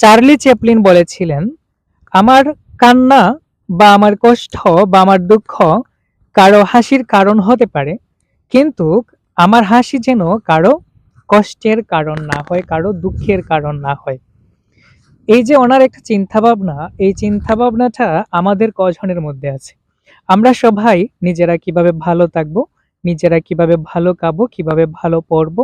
Charlie Chaplin বলেছিলেন, আমার কান্না বা আমার কষ্ট বা আমার দুঃখ কারও হাসির কারণ হতে পারে, কিন্তু আমার হাসি যেন কারও কষ্টের কারণ না হয়, কারও দুঃখের কারণ না হয়। এই যে ওনার একটা চিন্তা ভাবনা এই চিন্তা ভাবনাটা আমাদের কজনের মধ্যে আছে। আমরা সবাই নিজেরা কীভাবে ভালো থাকব, নিজেরা কীভাবে ভালো খাব কীভাবে ভালো পড়ব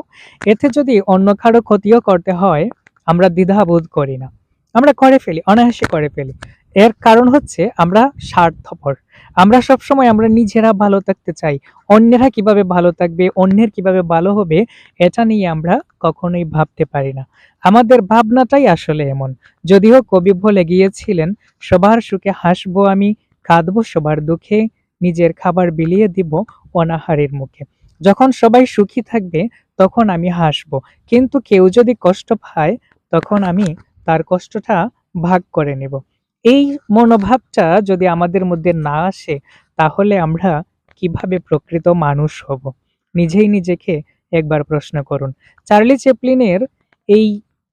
এতে যদি অন্য কারও ক্ষতিও করতে হয় আমরা দ্বিধাবোধ করি না। আমরা করে ফেলি, অনায়াসে করে ফেলি। এর কারণ হচ্ছে আমরা স্বার্থপর। আমরা সবসময় আমরা নিজেরা ভালো থাকতে চাই। অন্যেরা কীভাবে ভালো থাকবে, অন্যের কীভাবে ভালো হবে, এটা নিয়ে আমরা কখনোই ভাবতে পারি না। আমাদের ভাবনাটাই আসলে এমন। যদিও কবি বলে গিয়েছিলেন, সবার সুখে হাসবো আমি, কাঁদবো সবার দুঃখে, নিজের খাবার বিলিয়ে দিব অনাহারের মুখে। যখন সবাই সুখী থাকবে, তখন আমি হাসবো। কিন্তু কেউ যদি কষ্ট পায় তখন আমি তার কষ্টটা ভাগ করে নেব। এই মনোভাবটা যদি আমাদের মধ্যে না আসে, তাহলে আমরা কীভাবে প্রকৃত মানুষ হব? নিজেই নিজেকে একবার প্রশ্ন করুন। চার্লি চ্যাপলিনের এই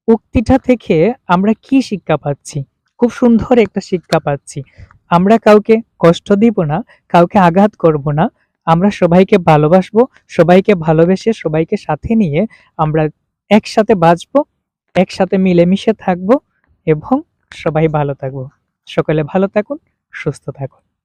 উক্তিটা থেকে আমরা কি শিক্ষা পাচ্ছি? খুব সুন্দর একটা শিক্ষা পাচ্ছি। আমরা কাউকে কষ্ট দিব না, কাউকে আঘাত করব না। আমরা সবাইকে ভালোবাসবো, সবাইকে ভালোবেসে সবাইকে সাথে নিয়ে আমরা একসাথে বাঁচবো একসাথে মিলেমিশে থাকব এবং সবাই ভালো থাকব। সকলে ভালো থাকুন সুস্থ থাকুন।